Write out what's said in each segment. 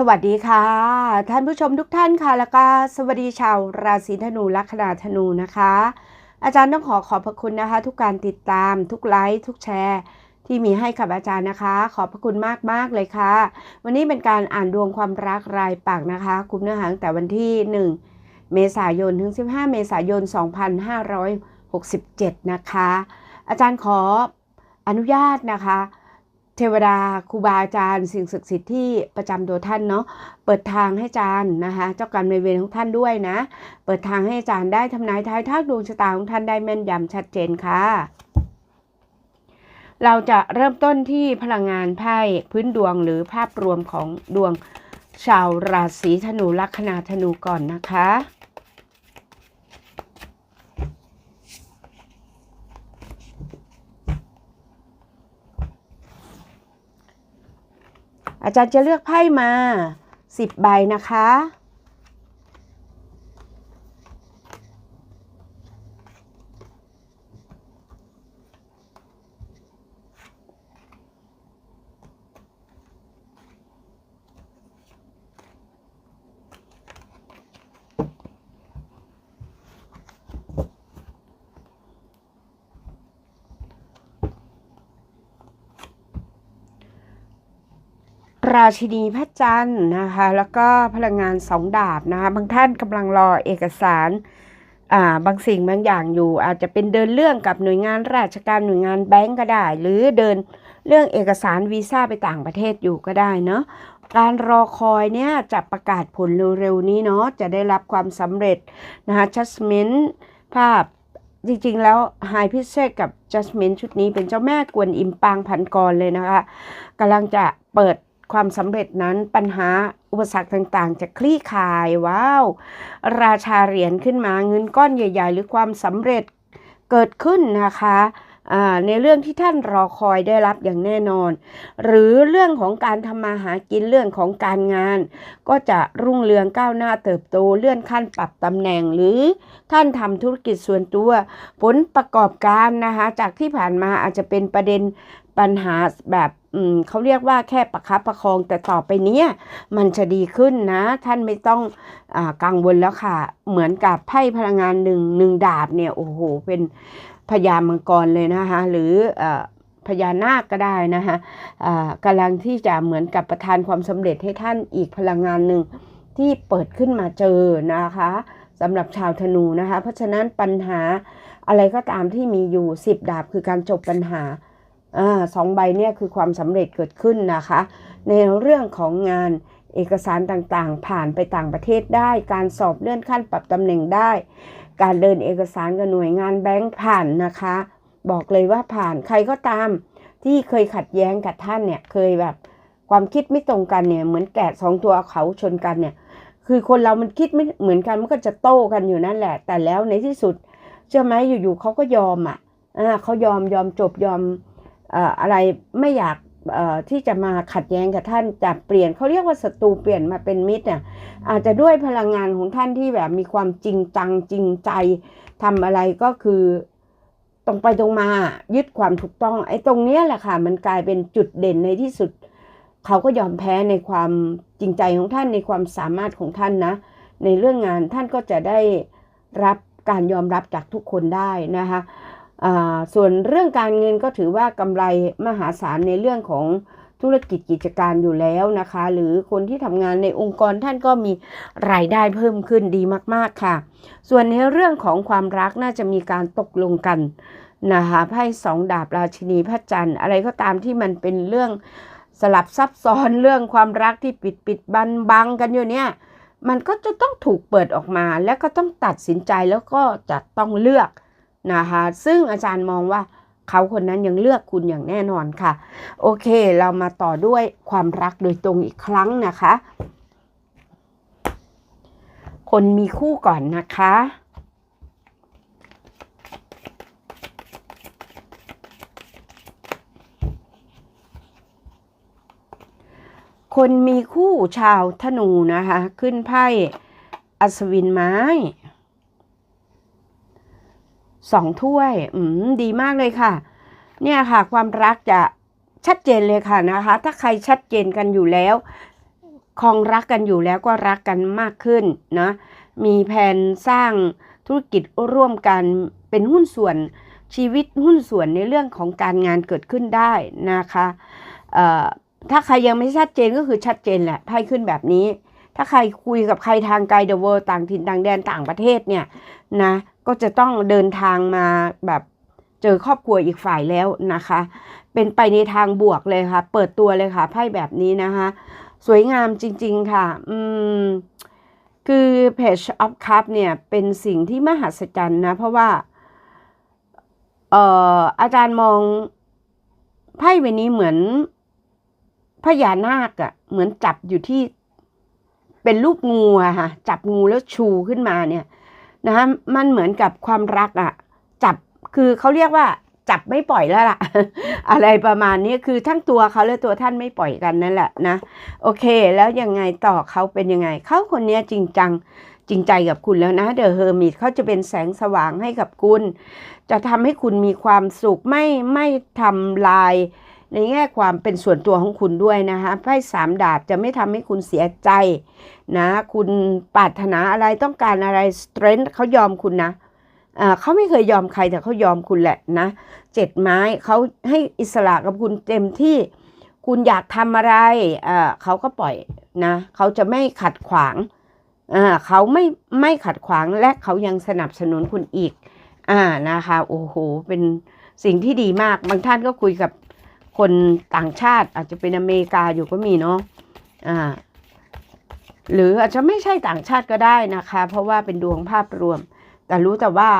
สวัสดีค่ะ ท่านผู้ชมทุกท่านค่ะ แล้วก็สวัสดีชาวราศีธนูลัคนาธนูนะคะ อาจารย์ต้องขอขอบพระคุณนะคะ ทุกการติดตามทุกไลค์ทุกแชร์ ที่มีให้กับอาจารย์นะคะ ขอบพระคุณมากมากเลยค่ะ วันนี้เป็นการอ่านดวงความรักรายปักนะคะคุมเนื้อหาตั้งแต่วันที่ 1 เมษายนถึง 15 เมษายน 2567 นะคะ อาจารย์ขออนุญาตนะคะ เทวดาครูบาอาจารย์ สิ่งศักดิ์สิทธิ์ที่ประจำตัวท่านเนาะเปิดทางให้อาจารย์นะคะ เจ้ากรรมนเวรของท่านด้วยนะ เปิดทางให้อาจารย์ได้ทำนายทายทักดวงชะตาของท่านได้แม่นยำชัดเจนค่ะเราจะเริ่มต้นที่พลังงานไพ่พื้นดวงหรือภาพรวมของดวงชาวราศีธนูลัคนาธนูก่อนนะคะ อาจารย์จะเลือกไพ่มา 10 ใบนะคะ ราชินีพระจันทร์นะคะ แล้วก็พลังงานสองดาบนะคะ บางท่านกำลังรอเอกสารอ่าบางสิ่งบางอย่างอยู่ อาจจะเป็นเดินเรื่องกับหน่วยงานราชการหน่วยงานแบงก์ก็ได้ หรือเดินเรื่องเอกสารวีซ่าไปต่างประเทศอยู่ก็ได้เนาะการรอคอยเนี่ยจะประกาศผลเร็วๆนี้เนาะจะได้รับความสำเร็จนะคะ Jasmine ภาพจริงๆ แล้วไฮพิเศษกับ Jasmine ชุดนี้เป็นเจ้าแม่กวนอิมปางพันกรเลยนะคะกำลังจะเปิด ความสำเร็จนั้นปัญหาอุปสรรคต่างๆ จะคลี่คลายว้าว ราชาเหรียญขึ้นมาเงินก้อนใหญ่ ๆ หรือความสำเร็จเกิดขึ้นนะคะในเรื่องที่ท่านรอคอยได้รับอย่างแน่นอน หรือเรื่องของการทำมาหากินเรื่องของการงาน ก็จะรุ่งเรืองก้าวหน้าเติบโตเลื่อนขั้นปรับตำแหน่ง หรือท่านทำธุรกิจส่วนตัว ผลประกอบการนะคะจากที่ผ่านมาอาจจะเป็นประเด็น ปัญหาแบบเขาเรียกว่าแค่ประคับประคองแต่ต่อไปเนี้ยมันจะดีขึ้นนะ ท่านไม่ต้องอกังวลแล้วค่ะ เหมือนกับไพ่พลังงานหนึ่งหนึ่งดาบเนี่ยโอ้โหเป็นพญามังกรเลยนะคะหรืออพญานาคก็ได้นะคะอ่ากำลังที่จะเหมือนกับประทานความสำเร็จให้ท่านอีกพลังงานหนึ่งที่เปิดขึ้นมาเจอนะคะสำหรับชาวธนูนะคะ เพราะฉะนั้นปัญหาอะไรก็ตามที่มีอยู่ 10 ดาบคือการจบปัญหา สองใบเนี่ยคือความสำเร็จเกิดขึ้นนะคะ ในเรื่องของงานเอกสารต่างๆ ผ่านไปต่างประเทศได้ การสอบเลื่อนขั้นปรับตำแหน่งได้ การเดินเอกสารกับหน่วยงานแบงค์ผ่านนะคะ บอกเลยว่าผ่านใครก็ตามที่เคยขัดแย้งกับท่านเนี่ยเคยแบบความคิดไม่ตรงกันเนี่ยเหมือนแกะสองตัวเขาชนกันเนี่ยคือคนเรามันคิดไม่เหมือนกันมันก็จะโต้กันอยู่นั่นแหละ แต่แล้วในที่สุดเชื่อไหมอยู่ๆเขาก็ยอมอะอ่าเขายอมยอมจบยอม อะไรไม่อยากที่จะมาขัดแย้งกับท่านจะเปลี่ยนเขาเรียกว่าศัตรูเปลี่ยนมาเป็นมิตรเนี่ยอาจจะด้วยพลังงานของท่านที่แบบมีความจริงจังจริงใจทำอะไรก็คือตรงไปตรงมายึดความถูกต้องไอ้ตรงเนี้ยแหละค่ะ มันกลายเป็นจุดเด่นในที่สุด เขาก็ยอมแพ้ในความจริงใจของท่านในความสามารถของท่านนะ ในเรื่องงานท่านก็จะได้รับการยอมรับจากทุกคนได้นะคะ ส่วนเรื่องการเงินก็ถือว่ากำไรมหาศาลในเรื่องของธุรกิจกิจการอยู่แล้วนะคะ หรือคนที่ทำงานในองค์กรท่านก็มีรายได้เพิ่มขึ้นดีมากๆค่ะ ส่วนในเรื่องของความรักน่าจะมีการตกลงกันนะคะไพ่สองดาบราชินีพระจันทร์อะไรก็ตามที่มันเป็นเรื่องสลับซับซ้อนเรื่องความรักที่ปิดปิดบันบังกันอยู่เนี่ย มันก็จะต้องถูกเปิดออกมา แล้วก็ต้องตัดสินใจแล้วก็จะต้องเลือก นะคะซึ่งอาจารย์มองว่าเขาคนนั้นยังเลือกคุณอย่างแน่นอนค่ะ โอเคเรามาต่อด้วยความรักโดยตรงอีกครั้งนะคะ คนมีคู่ก่อนนะคะคนมีคู่ชาวธนูนะคะ ขึ้นไพ่อัศวินไม้ สองถ้วย อืม ดีมากเลยค่ะ เนี่ยค่ะ ความรักจะชัดเจนเลยค่ะนะคะ ถ้าใครชัดเจนกันอยู่แล้ว คองรักกันอยู่แล้วก็รักกันมากขึ้นนะ มีแผนสร้างธุรกิจร่วมกันเป็นหุ้นส่วนชีวิตหุ้นส่วนในเรื่องของการงานเกิดขึ้นได้นะคะ ถ้าใครยังไม่ชัดเจนก็คือชัดเจนแหละไพ่ขึ้นแบบนี้ ถ้าใครคุยกับใครทางไกลเดอะเวิร์ต่างถิ่นต่างแดนต่างประเทศเนี่ยนะก็จะต้องเดินทางมาแบบเจอครอบครัวอีกฝ่ายแล้วนะคะ เป็นไปในทางบวกเลยค่ะ เปิดตัวเลยค่ะไพ่แบบนี้นะคะ สวยงามจริง ๆค่ะ อืม คือ Page of Cup เนี่ยเป็นสิ่งที่มหัศจรรย์นะ เพราะว่า เอ่ออาจารย์มองไพ่ใบนี้เหมือนพญานาคอะเหมือนจับอยู่ที่ เป็นลูกงูอะค่ะจับงูแล้วชูขึ้นมาเนี่ยนะคะมันเหมือนกับความรักอะจับคือเขาเรียกว่าจับไม่ปล่อยแล้วล่ะ อะไรประมาณนี้คือทั้งตัวเขาและตัวท่านไม่ปล่อยกันนั่นแหละนะ โอเค แล้วยังไงต่อเขาเป็นยังไง เขาคนนี้จริงจังจริงใจกับคุณแล้วนะเดอะเฮอร์มิตเขาจะเป็นแสงสว่างให้กับคุณ จะทำให้คุณมีความสุขไม่ไม่ทำลาย ในแง่ความเป็นส่วนตัวของคุณด้วยนะคะไพ่สามดาบจะไม่ทำให้คุณเสียใจนะคุณปรารถนาอะไรต้องการอะไรสเตรน g t เขายอมคุณนะเขาไม่เคยยอมใครแต่เขายอมคุณแหละนะเจ็ดไม้เขาให้อิสระกับคุณเต็มที่คุณอยากทำอะไรเขาก็ปล่อยนะเขาจะไม่ขัดขวางเขาไม่ไม่ขัดขวางและเขายังสนับสนุนคุณอีกอ่านะคะโอ้โหเป็นสิ่งที่ดีมากบางท่านก็คุยกับ คนต่างชาติอาจจะเป็นอเมริกาอยู่ก็มีเนาะอ่าหรืออาจจะไม่ใช่ต่างชาติก็ได้นะคะ เพราะว่าเป็นดวงภาพรวม แต่รู้แต่ว่า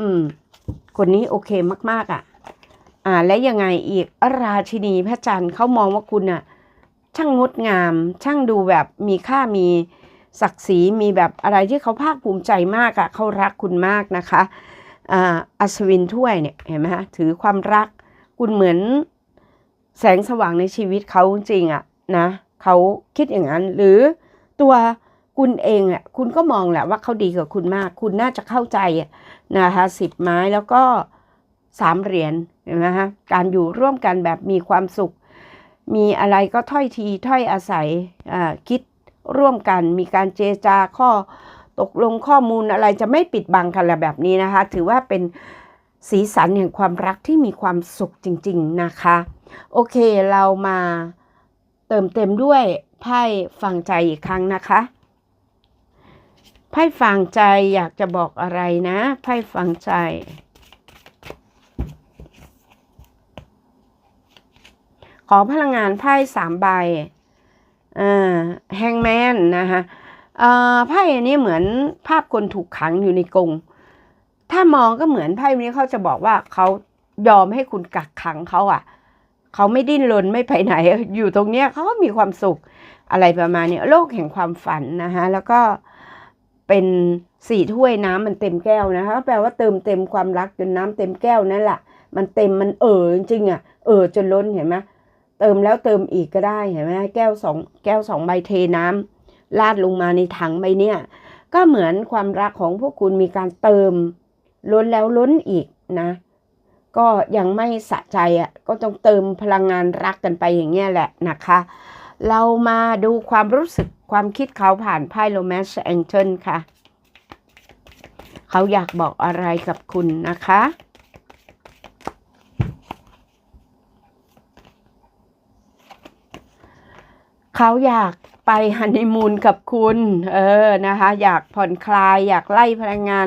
อืม คนนี้โอเคมาก ๆอะ อ่า และยังไงอีกราชินีพระจันทร์เขามองว่าคุณอะ ช่างงดงาม ช่างดูแบบมีค่ามีศักดิ์ศรีมีแบบอะไรที่เขาภาคภูมิใจมากอะเขารักคุณมากนะคะอ่าอัศวินถ้วยเนี่ยเห็นไหมฮะถือความรัก คุณเหมือน แสงสว่างในชีวิตเขาจริงอะนะเขาคิดอย่างนั้น หรือตัวคุณเองอะคุณก็มองแหละว่าเขาดีกับคุณมาก คุณน่าจะเข้าใจนะคะสิบไม้แล้วก็สามเหรียญเห็นไหมฮะการอยู่ร่วมกันแบบมีความสุข มีอะไรก็ถ้อยทีถ้อยอาศัยคิดร่วมกัน มีการเจจาข้อตกลงข้อมูลอะไรจะไม่ปิดบังกันละแบบนี้นะคะ ถือว่าเป็นสีสันแห่งความรักที่มีความสุขจริง ๆ นะคะ โอเคเรามาเติมเต็มด้วยไพ่ฟังใจอีกครั้งนะคะไพ่ฟังใจอยากจะบอกอะไรนะไพ่ฟังใจขอพลังงานไพ่สามใบอ่าแฮงแมนนะคะอ่าไพ่อันนี้เหมือนภาพคนถูกขังอยู่ในกรงถ้ามองก็เหมือนไพ่นี้เขาจะบอกว่าเขายอมให้คุณกักขังเขาอะ เขาไม่ดิ้นรนไม่ไปไหน อยู่ตรงเนี้ยเขาก็มีความสุขอะไรประมาณนี้โลกแห่งความฝันนะคะแล้วก็เป็นสี่ถ้วยน้ำมันเต็มแก้วนะคะแปลว่าเติมเต็มความรักจนน้ำเต็มแก้วนั่นแหละมันเต็มมันเออจริงอะเออจนล้นเห็นไหมเติมแล้วเติมอีกก็ได้เห็นไหมแก้วสองแก้วสองใบเทน้ำลาดลงมาในถังใบเนี้ยก็เหมือนความรักของพวกคุณมีการเติมล้นแล้วล้นอีกนะ ก็ยังไม่สะใจอะก็ต้องเติมพลังงานรักกันไปอย่างเงี้ยแหละนะคะ เรามาดูความรู้สึกความคิดเขาผ่านไพ่ Romance Angel ค่ะ เขาอยากบอกอะไรกับคุณนะคะเขาอยากไปฮันนีมูนกับคุณ เออ นะคะ อยากผ่อนคลาย อยากไล่พลังงาน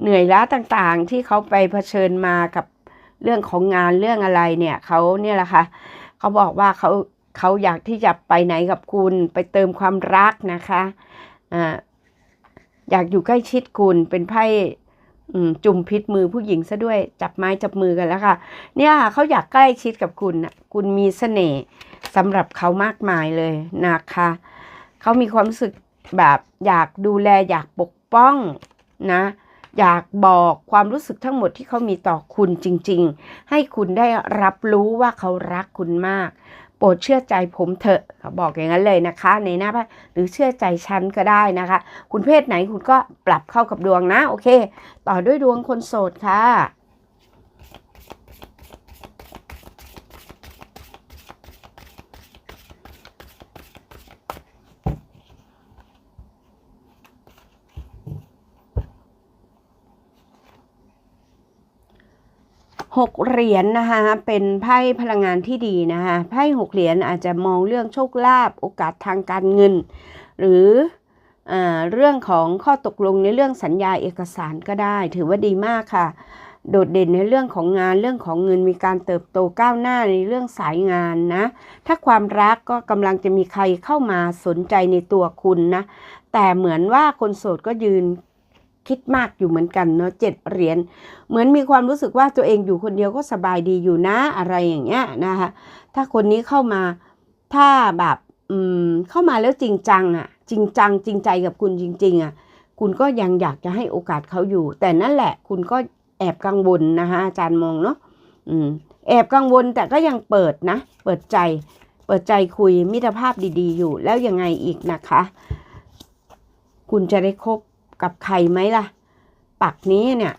เหนื่อยล้าต่างๆ ที่เขาไปเผชิญมากับ เรื่องของงานเรื่องอะไรเนี่ยเขาเนี่ยแหละค่ะเขาบอกว่าเขาเขาอยากที่จะไปไหนกับคุณไปเติมความรักนะคะอ่าอยากอยู่ใกล้ชิดคุณเป็นไพ่จุ่มพิษมือผู้หญิงซะด้วยจับไม้จับมือกันแล้วค่ะ เนี่ยเขาอยากใกล้ชิดกับคุณนะคุณมีเสน่ห์สำหรับเขามากมายเลยนะคะเขามีความรู้สึกแบบอยากดูแลอยากปกป้องนะ อยากบอกความรู้สึกทั้งหมดที่เขามีต่อคุณจริง ๆ ให้คุณได้รับรู้ว่าเขารักคุณมาก โปรดเชื่อใจผมเถอะเขาบอกอย่างนั้นเลยนะคะ ในหน้าไพ่หรือเชื่อใจฉันก็ได้นะคะ คุณเพศไหนคุณก็ปรับเข้ากับดวงนะ โอเค ต่อด้วยดวงคนโสดค่ะ หกเหรียญนะคะเป็นไพ่พลังงานที่ดีนะคะไพ่หกเหรียญอาจจะมองเรื่องโชคลาภโอกาสทางการเงิน หรืออเรื่องของข้อตกลงในเรื่องสัญญาเอกสารก็ได้ ถือว่าดีมากค่ะ โดดเด่นในเรื่องของงานเรื่องของเงินมีการเติบโตก้าวหน้าในเรื่องสายงานนะถ้าความรักก็กำลังจะมีใครเข้ามาสนใจในตัวคุณนะแต่เหมือนว่าคนโสดก็ยืน คิดมากอยู่เหมือนกันเนาะเจ็ดเหรียญเหมือนมีความรู้สึกว่าตัวเองอยู่คนเดียวก็สบายดีอยู่นะอะไรอย่างเงี้ยนะคะถ้าคนนี้เข้ามาถ้าแบบอืมเข้ามาแล้วจริงจังอะ่ะ จริงจังจริงใจกับคุณจริง ๆอะ่ะคุณก็ยังอยากจะให้โอกาสเขาอยู่ แต่นั่นแหละคุณก็แอบกังวลนะคะอาจารย์มองเนาะอืมแอบกังวลแต่ก็ยังเปิดนะ เปิดใจ เปิดใจคุยมิตรภาพดีๆ อยู่ แล้วยังไงอีกนะคะ คุณจะได้คบ กับใครไหมล่ะ ปักนี้เนี่ย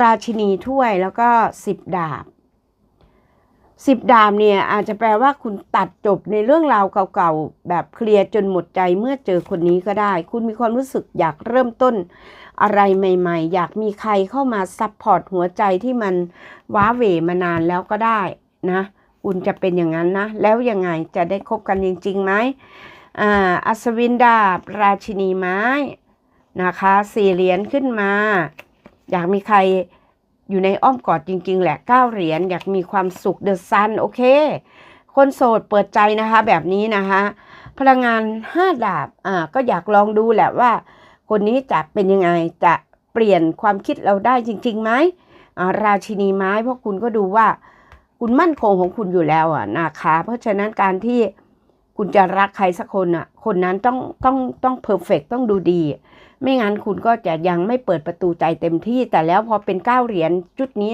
ราชินีถ้วยแล้วก็สิบดาบสิบดาบเนี่ยอาจจะแปลว่าคุณตัดจบในเรื่องราวเก่าๆ แบบเคลียร์จนหมดใจเมื่อเจอคนนี้ก็ได้ คุณมีความรู้สึกอยากเริ่มต้นอะไรใหม่ๆ อยากมีใครเข้ามาซัพพอร์ตหัวใจที่มันว้าเหวมานานแล้วก็ได้นะ คุณจะเป็นอย่างนั้นนะ แล้วยังไงจะได้คบกันจริงๆไหม อ่าอัศวินดาบ ราชินีไม้นะคะสี่เหรียญขึ้นมา อยากมีใครอยู่ในอ้อมกอดจริง ๆ แหละเก้าเหรียญอยากมีความสุขเดอะซันโอเค คนโสดเปิดใจนะคะแบบนี้นะคะพลังงานห้าดาบอ่าก็อยากลองดูแหละว่า คนนี้จะเป็นยังไงจะเปลี่ยนความคิดเราได้จริงๆไหมอ่าราชินีไม้เพราะคุณก็ดูว่า คุณมั่นคงของคุณอยู่แล้วอะนะคะ เพราะฉะนั้นการที่ คุณจะรักใครสักคนอะ คนนั้นต้องต้องต้องเพอร์เฟกต้องดูดี ไม่งั้นคุณก็จะยังไม่เปิดประตูใจเต็มที่ แต่แล้วพอเป็นเก้าเหรียญจุดนี้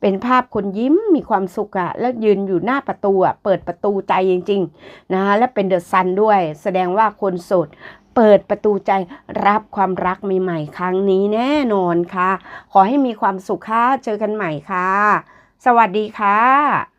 เป็นภาพคนยิ้มมีความสุขอะแล้วยืนอยู่หน้าประตูอะเปิดประตูใจจริง ๆ นะคะและเป็นเดอะซันด้วย แสดงว่าคนโสดเปิดประตูใจรับความรักใหม่ๆครั้งนี้แน่นอนค่ะ ขอให้มีความสุขค่ะเจอกันใหม่ค่ะ สวัสดีค่ะ